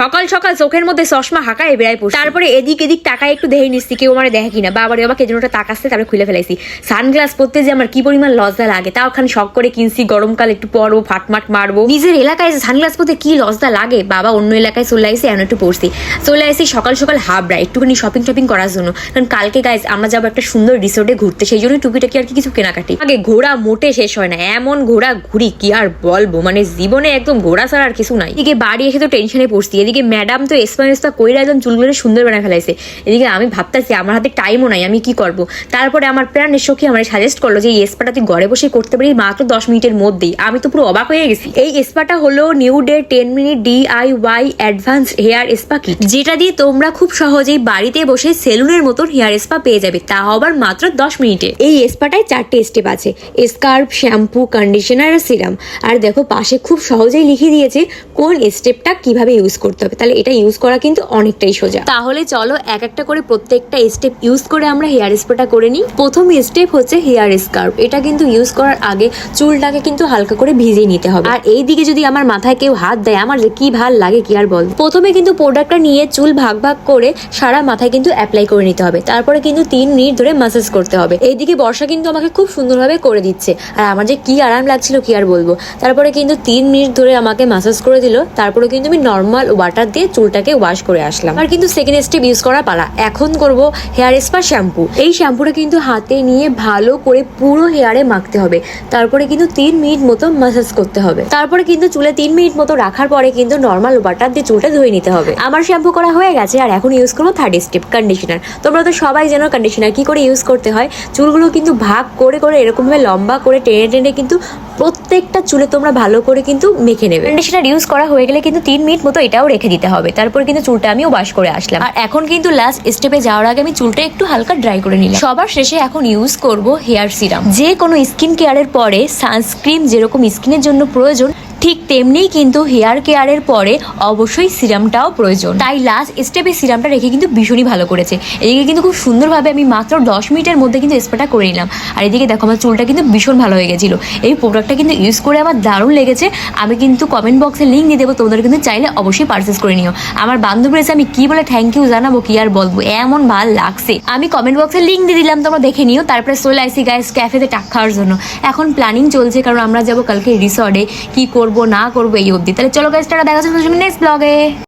সকাল সকাল চোখের মধ্যে চশমা হাঁকায় বেড়ায় পড়ছি। তারপরে এদিক এদিক টাকায় একটু দেখে নিচ্ছি কেউ আমার দেখে কিনা। বাবারে, বাবা কেজনটা তাকাচ্ছে, তারপরে খুলে ফেলাইছি। সানগ্লাস পরতে যে আমার কি পরিমাণ লজ্জা লাগে, তাও ওখানে শখ করে কিনছি, গরমকাল একটু পরবো, ফাটমাট মারবো। নিজের এলাকায় সানগ্লাস পরতে কি লজ্জা লাগে, বাবা অন্য এলাকায় চলে আসি এমন একটু পড়ছি চলে আসি সকাল সকাল হাবড়া, একটুখানি শপিং টপিং করার জন্য। কারণ কালকে গাইজ আমরা যাব একটা সুন্দর রিসোর্টে ঘুরতে, সেই জন্য টুকিটাকি আর কি কিছু কেনাকাটি। আগে ঘোড়া মোটে শেষ হয় না, এমন ঘোড়া ঘুরি কি আর বলব? মানে জীবনে একদম ঘোড়া ছাড়া আর কিছু নাই। এদিকে বাড়ি এসে তো টেনশনে পড়ছি এদিকে ম্যাডাম তো এসপা কইরা একদম চুলগুলো সুন্দর বানায় ফেলাইছে। এদিকে আমি ভাবতেছি, আমার হাতে টাইমও নাই, আমি কি করব? তারপরে আমার প্রাণের সখী আমার সাজেস্ট করল যে, এই স্পাটা তুই ঘরে বসে করতে পারি মাত্র দশ মিনিটের মধ্যেই। আমি তো পুরো অবাক হয়ে গেছি। এই স্পাটা হলো new day ten minute D I Y advance hair spa kit যেটা দিয়ে তোমরা খুব সহজেই বাড়িতে বসে সেলুনের মতন হেয়ার স্পা পেয়ে যাবে, তা আবার মাত্র দশ মিনিটে। এই স্পাটায় চারটে স্টেপ আছে স্কার্ফ শ্যাম্পু কন্ডিশনার আর সিরাম আর দেখো, পাশে খুব সহজেই লিখে দিয়েছে, কোন স্টেপটা কীভাবে ইউজ করতে হবে। তাহলে এটা ইউজ করা কিন্তু অনেকটাই সোজা। তাহলে চলো এক একটা করে প্রত্যেকটা স্টেপ ইউজ করে আমরা হেয়ার স্প্রেটা করে নিই। প্রথম স্টেপ হচ্ছে হেয়ার স্কার্ফ এটা কিন্তু ইউজ করার আগে চুলটাকে কিন্তু হালকা করে ভিজিয়ে নিতে হবে। আর এই দিকে যদি আমার মাথায় কেউ হাত দেয়, আমার কি ভালো লাগে, কি আর বল? প্রথমে কিন্তু প্রোডাক্টটা নিয়ে চুল ভাগ ভাগ করে সারা মাথায় কিন্তু অ্যাপ্লাই করে নিতে হবে। তারপরে কিন্তু তিন মিনিট ধরে মাসাজ করতে হবে। এইদিকে বর্ষা কিন্তু আমাকে খুব সুন্দরভাবে করে দিচ্ছে। আর আমার যে কি আরাম লাগছিল, কি আর বলব? তারপরে কিন্তু তিন মিনিট ধরে আমাকে মাসাজ করে দিল। তারপরে কিন্তু আমি নর্মাল ওয়াটার দিয়ে চুলটাকে ওয়াশ করে আসলাম। আর কিন্তু সেকেন্ড স্টেপ ইউজ করা পালা। এখন করব হেয়ার স্পা শ্যাম্পু এই শ্যাম্পুটা কিন্তু হাতে নিয়ে ভালো করে পুরো হেয়ারে মাখতে হবে। তারপরে কিন্তু তিন মিনিট মতো মাসাজ করতে হবে। তারপরে কিন্তু চুলে তিন মিনিট মতো রাখার পরে কিন্তু নর্মাল ওয়াটার দিয়ে চুলটা ধুয়ে নিতে হবে। আমার শ্যাম্পু করা হয়ে গেছে, আর এখন ইউজ করব থার্ড স্টেপ কন্ডিশনার তোমরা তো সবাই জানো কন্ডিশনার কি করে ইউজ করতে হয়। চুলগুলো কিন্তু ভাগ করে করে এরকমভাবে লম্বা করে টেনে টেনে কিন্তু প্রত্যেকটা চুলে তোমরা ভালো করে কিন্তু মেখে নেবে। কন্ডিশনার ইউজ করা হয়ে গেলে কিন্তু তিন মিনিট মতো এটাও রেখে দিতে হবে। তারপর কিন্তু চুলটা আমিও ওয়াশ করে আসলাম। আর এখন কিন্তু লাস্ট স্টেপে যাওয়ার আগে আমি চুলটা একটু হালকা ড্রাই করে নিলাম। সবার শেষে এখন ইউজ করব হেয়ার সিরাম যে কোনো স্কিন কেয়ারের পরে সানস্ক্রিন যেরকম স্কিনের জন্য প্রয়োজন ঠিক তেমনি কিন্তু হেয়ার কেয়ারের পরে অবশ্যই সিরামটাও প্রয়োজন। তাই লাস্ট স্টেপে সিরামটা রেখে কিন্তু ভীষণই ভালো করেছে। এদিকে কিন্তু খুব সুন্দরভাবে আমি মাত্র দশ মিনিটের মধ্যে কিন্তু স্প্রেটা করে নিলাম। আর এদিকে দেখো আমার চুলটা কিন্তু ভীষণ ভালো হয়ে গেছিল। এই প্রোডাক্টটা কিন্তু ইউজ করে আমার দারুণ লেগেছে। আমি কিন্তু কমেন্ট বক্সে লিঙ্ক দিয়ে দেবো তোমাদের কিন্তু চাইলে অবশ্যই পারচেস করে নিও। আমার বান্ধবীর আমি কি বলে থ্যাংক ইউ জানাব, কি আর বলব? এমন ভালো লাগছে। আমি কমেন্ট বক্সে লিঙ্ক দিয়ে দিলাম, তোমরা দেখে নিও। তারপরে চলে আসি গাইস ক্যাফেতে টাক খাওয়ার জন্য। এখন প্ল্যানিং চলছে, কারণ আমরা যাব কালকে রিসর্টে কি করব? না করব এই অবধি। তাহলে চলো টাটা দেখা যাচ্ছে নেক্সট ব্লগে